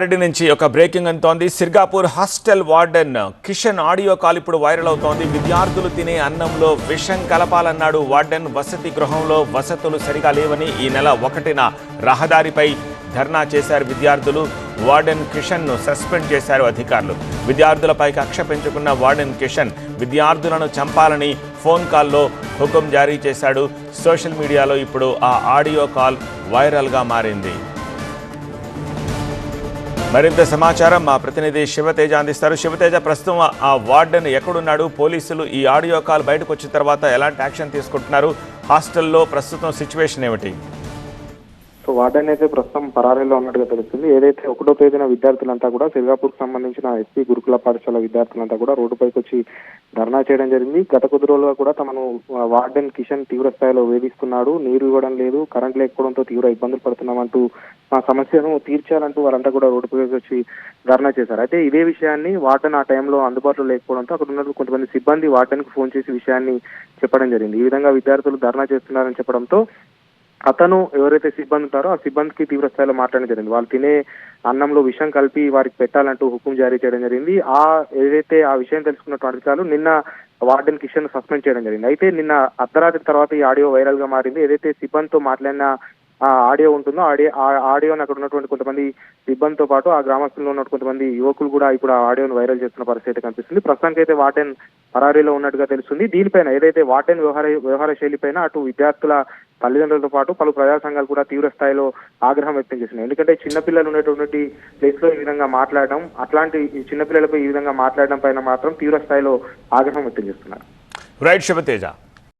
రెడ్డి నుంచి ఒక breaking అంతోంది Sirgapur hostel warden Kishan audio call ఇప్పుడు వైరల్ అవుతోంది. విద్యార్థులు తినే అన్నంలో విషం కలపాలన్నాడు వార్డెన్. వసతి గృహంలో వసతులు సరిగా లేవని ఈ నెల ఒకటిన రహదారిపై ధర్నా చేశారు విద్యార్థులు. వార్డెన్ కిషన్ను సస్పెండ్ చేశారు అధికారులు. విద్యార్థులపై కక్ష పెంచుకున్న వార్డెన్ కిషన్ విద్యార్థులను చంపాలని ఫోన్ కాల్లో హుకుం జారీ చేశాడు. సోషల్ మీడియాలో ఇప్పుడు ఆ ఆడియో కాల్ వైరల్గా మారింది. మరింత సమాచారం మా ప్రతినిధి శివతేజ అందిస్తారు. శివతేజ ప్రస్తుతం ఆ వార్డెన్ ఎక్కడున్నాడు? పోలీసులు ఈ ఆడియో కాల్ బయటకు వచ్చిన తర్వాత ఎలాంటి యాక్షన్ తీసుకుంటున్నారు? హాస్టల్లో ప్రస్తుతం సిచ్యువేషన్ ఏమిటి? సో వార్డెన్ అయితే ప్రస్తుతం పరారీలో ఉన్నట్టుగా తెలుస్తుంది. ఏదైతే ఒకటో తేదీన విద్యార్థులంతా కూడా సిర్గాపూర్ సంబంధించిన ఎస్పీ గురుకుల పాఠశాల విద్యార్థులంతా కూడా రోడ్డుపైకి వచ్చి ధర్నా చేయడం జరిగింది. గత కొద్ది రోజులుగా కూడా తమను వార్డెన్ కిషన్ తీవ్ర స్థాయిలో వేధిస్తున్నాడు. నీరు ఇవ్వడం లేదు కరెంట్ లేకపోవడంతో తీవ్ర ఇబ్బందులు పడుతున్నామంటూ మా సమస్యను తీర్చాలంటూ వారంతా కూడా రోడ్డుపైకి వచ్చి ధర్నా చేశారు. అయితే ఇదే విషయాన్ని వార్డెన్ ఆ టైంలో అందుబాటులో లేకపోవడంతో అక్కడ ఉన్న కొంతమంది సిబ్బంది వార్డెన్కు ఫోన్ చేసి విషయాన్ని చెప్పడం జరిగింది. ఈ విధంగా విద్యార్థులు ధర్నా చేస్తున్నారని చెప్పడంతో అతను ఎవరైతే సిబ్బంది ఉంటారో ఆ సిబ్బందికి తీవ్ర స్థాయిలో మాట్లాడడం జరిగింది. వాళ్ళు తినే అన్నంలో విషం కలిపి వారికి పెట్టాలంటూ హుకుం జారీ చేయడం జరిగింది. ఆ ఏదైతే ఆ విషయం తెలుసుకున్నటువంటి అధికారులు నిన్న వార్డెన్ కిషన్ సస్పెండ్ చేయడం జరిగింది. అయితే నిన్న అర్ధరాత్రి తర్వాత ఈ ఆడియో వైరల్గా మారింది. ఏదైతే సిబ్బందితో మాట్లాడిన ఆడియో ఉంటుందో ఆడియో ఆ ఆడియోని అక్కడ ఉన్నటువంటి కొంతమంది సిబ్బందితో పాటు ఆ గ్రామస్తుల్లో ఉన్న కొంతమంది యువకులు కూడా ఇప్పుడు ఆ ఆడియోను వైరల్ చేస్తున్న పరిస్థితి అయితే కనిపిస్తుంది. ప్రస్తుతానికి అయితే వార్డెన్ పరారీలో ఉన్నట్టుగా తెలుస్తుంది. దీనిపైన ఏదైతే వాటెన్ వ్యవహార వ్యవహార శైలిపైన అటు విద్యార్థుల తల్లిదండ్రులతో పాటు పలు ప్రజా సంఘాలు కూడా తీవ్ర స్థాయిలో ఆగ్రహం వ్యక్తం చేస్తున్నాయి. ఎందుకంటే చిన్నపిల్లలు ఉన్నటువంటి ప్లేస్లో ఈ విధంగా మాట్లాడడం అట్లాంటి ఈ చిన్నపిల్లలపై ఈ విధంగా మాట్లాడడం పైన మాత్రం తీవ్ర స్థాయిలో ఆగ్రహం వ్యక్తం చేస్తున్నారు. రైట్ శివతేజ.